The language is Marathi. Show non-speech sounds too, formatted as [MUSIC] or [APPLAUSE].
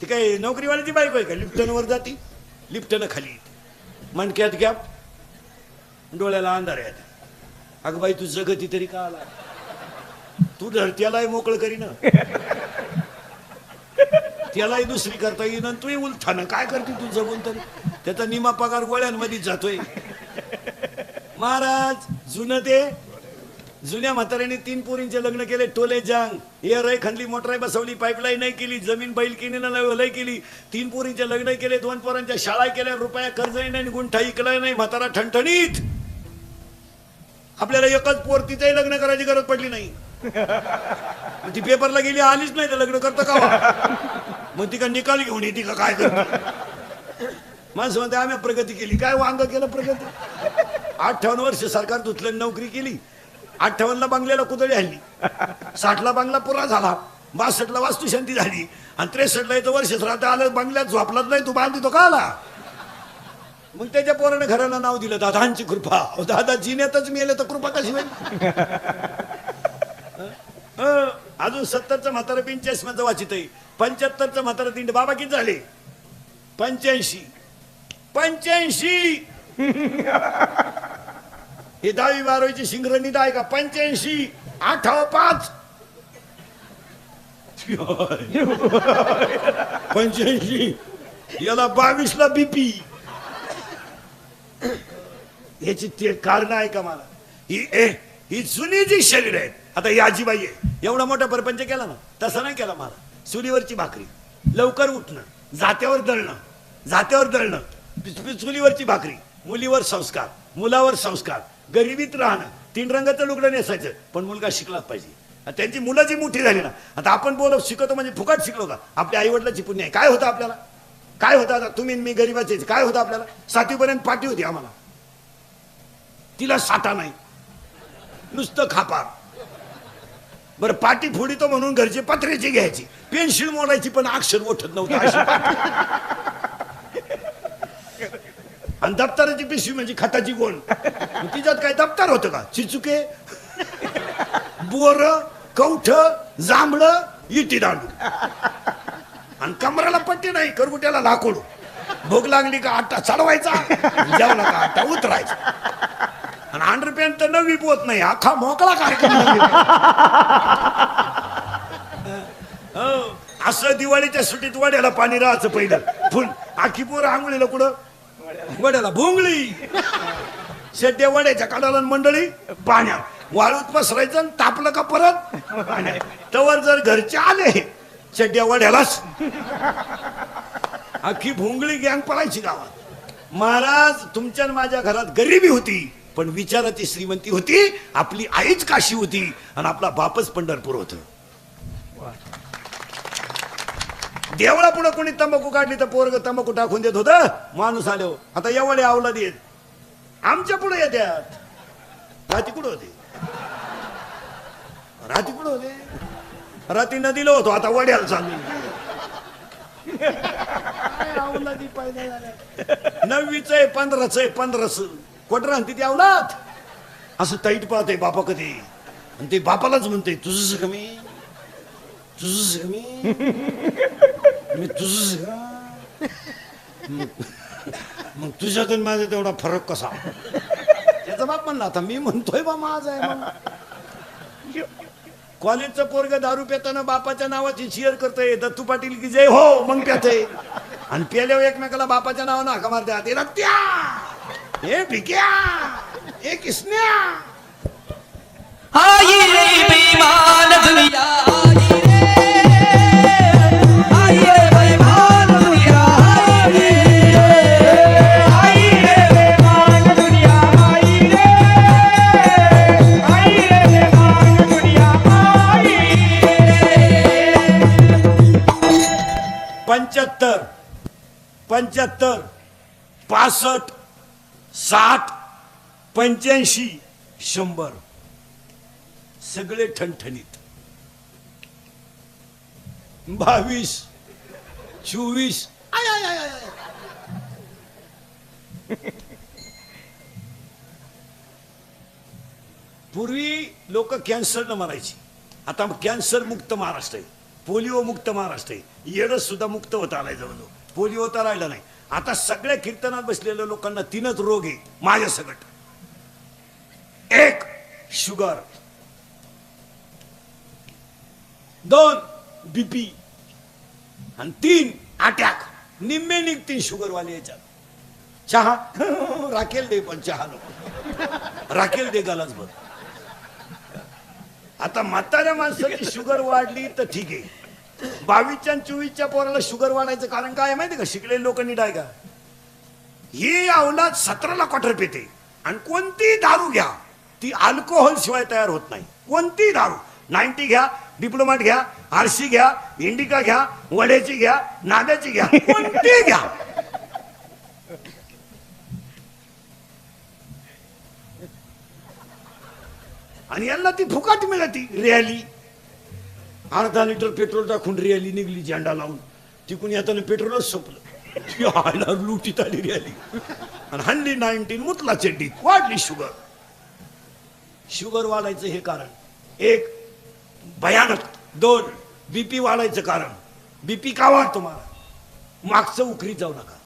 ती काय नोकरीवाल्याची बायको आहे का? लिफ्टनवर जाती लिफ्टनं खाली येते. मणक्यात गॅप डोळ्याला अंधार येत. अगं बाई तू जगती तरी का आला? तू धरत्यालाही मोकळ करी ना. त्यालाही दुसरी करता येईन आणि तूही उलथानं. काय करते तू जगून तरी? त्याचा निमा पगार गोळ्यांमध्ये जातोय. महाराज जुनं ते जुन्या म्हाताऱ्याने तीन पोरींचे लग्न केले टोले जांग. एअर आहे खणली मोटराय बसवली पाईपलाईन नाही केली जमीन बैल केली ना लय केली. तीन पोरींचे लग्न केले दोन पोरांच्या शाळा केल्या रुपया कर्ज नाही आणि गुंठा इकला नाही म्हातारा ठणठणीत. आपल्याला एकच पोर तिचंही लग्न करायची गरज पडली नाही. ती पेपरला गेली आलीच नाही तर लग्न करतं का? मग ती का निकाल घेऊन येते का काय करते? माणसं म्हणते आम्ही प्रगती केली. काय वांग केलं प्रगती? अठ्ठावन्न वर्ष सरकार धुतलं नोकरी केली. अठ्ठावन्नला बांगल्याला कुदळी हल्ली साठला बांगला पुरा झाला. बासष्टला वास्तुशांती झाली. आणि त्रेसष्टला येतं वर्ष राहता. आलं बांगल्यात झोपलाच नाही तू बांधली तो का आला? मग त्याच्या पोरानं घराला नाव दिलं दादांची कृपा. दादा जिन्यातच मेले तर कृपा कशी होईल? अजून सत्तरचं म्हातारा पंच्याऐंशी वाचित आहे. पंच्याहत्तरचं म्हातारा तिंड बाबा किती झाले? पंच्याऐंशी. पंच्याऐंशी! हे दहावी बारावीची शिंगरणीत आहे का? पंच्याऐंशी आठ पाच. पंच्याऐंशी. याला बावीसला बीपी याची ते कारण आहे का मला? ही ए ही जुनी जी शरीर आहे आता ही आजीबाई आहे. एवढा मोठा परपंच केला ना तसा नाही केला मला. चुलीवरची भाकरी लवकर उठणं जात्यावर दळणं जात्यावर दळणं चुलीवरची भाकरी मुलीवर संस्कार मुलावर संस्कार. गरिबीत राहणं. तीन रंगाचं लुगडं नेसायचं. पण मुलगा शिकलाच पाहिजे. त्यांची मुलं जी मोठी झाली ना आता आपण बोल शिकवतो म्हणजे फुकट शिकलो का? आपल्या आईवडिलाची पुण्य आहे. काय होतं आपल्याला? काय होतं आता? तुम्ही मी गरीबाचे काय होतं आपल्याला? सातवीपर्यंत पाठी होती आम्हाला. तिला साठा नाही. नुसतं खापार. बरं पाठी फोडितो म्हणून घरचे पत्र्याची घ्यायची. पेन्सिल मोडायची पण अक्षर ओठत नव्हतं. आणि दप्तराची पिशवी म्हणजे खताची गोण. तिच्यात काय दप्तर होतं का? चिचुके बोर कवठ जांभळ इटी दांडू. आणि कमराला पट्टी नाही करगुट्याला लाकूड. भूक लागली का आटा चढवायचा? जेवला का आटा उतरायचा. आणि अंडरपॅन्ट तर नवी पोत नाही अख्खा मोकळा कार्यक्रम हो, असं दिवाळीच्या सुटीत वड्याला पाणी राहायचं पहिलं. फुल आखी पोर आंघोळीला कुठं? वड्याला भोंगळी. शेट्या वड्याच्या काढाला मंडळी पाण्यात. वाळूत पसरायचं आणि तापलं का परत? पाण्यात. तवर जर घरचे आले शेट्या वड्यालाच. अख्खी भोंगळी गँग पळायची गावात. महाराज तुमच्या माझ्या घरात गरिबी होती पण विचाराची श्रीमंती होती आपली आईच काशी होती आणि आपला बापच पंढरपूर होत. देवळा पुढे कोणी तंबाखू काढली तर पोरग तंबाखू टाकून देत होत? माणूस आलो आता एवढे आवला देत आमच्या पुढे येत्यात. राती कुठं होते? राती कुठं होते? राती दिलो होतो. आता वड्याला चालू नववीच आहे पंधराच आहे पंधराच. कोटर राहते ती आवलात असं ताईट पाहते बापा कधी. आणि ते बापालाच म्हणते तुझंच कमी तुझंच कमी मी तुझ मग- तुझ्यातून माझा तेवढा फरक कसा त्याचा बाप म्हणला आता मी म्हणतोय बा माझा आहे म्हणून. कॉलेजचं पोरग दारू पेताना बापाच्या नावाची शेअर करतोय दत्तू पाटील की जय हो मग पेतय आणि पेल्यावर एकमेकाला बापाच्या नावानं हाका मारते ते रत्या हे भिक्या हे किसन्या आई रे बेमान दुनिया पंच्याहत्तर पंच्याहत्तर पासष्ट साठ पंच्याऐंशी शंभर. सगळे ठणठणीत. बावीस चोवीस आय, आय, आय, आय, पूर्वी लोक कॅन्सरनं मारायची. आता कॅन्सर मुक्त महाराष्ट्र आहे. पोलिओ मुक्त महाराष्ट्र आहे. येडच सुद्धा मुक्त होत आलाय जवळजवळ. पोलिओ तर राहिला नाही. आता सगळ्या कीर्तनात बसलेल्या लोकांना तीनच रोग आहे. माझ्या सगट. एक शुगर. दोन बीपी आणि तीन अटॅक. निम्मे निघतील शुगरवाले याच्यात. चहा? [LAUGHS] राखेल दे पण चहा नको. राखेल दे गालाच बघ आता म्हाताऱ्या माणसाची शुगर वाढली तर ठीक आहे. बावीसच्या आणि चोवीसच्या पोराला शुगर वाढायचं कारण काय माहिती का? शिकलेले लोक नीट आहे का? ही अवलाद सतराला क्वार्टर पिते. आणि कोणती दारू घ्या ती अल्कोहोल शिवाय तयार होत नाही. कोणती दारू. नाईन्टी घ्या डिप्लोमाट घ्या आरशी घ्या इंडिका घ्या वड्याची घ्या नाद्याची घ्या कोणती घ्या. आणि यांना ती फुकाट मिळाली रॅली अर्धा लिटर पेट्रोल टाकून रॅली निघली झेंडा लावून. तिकून येताना पेट्रोलच संपलं. लुटीत आली रॅली आणि हल्ली नाईन्टीन मुतला चड्डीत वाढली शुगर. शुगर वाढायचं हे कारण. एक भयानक. दोन बीपी वाढायचं कारण. बीपी का वाढ तुम्हाला मागचं उखरी जाऊ नका.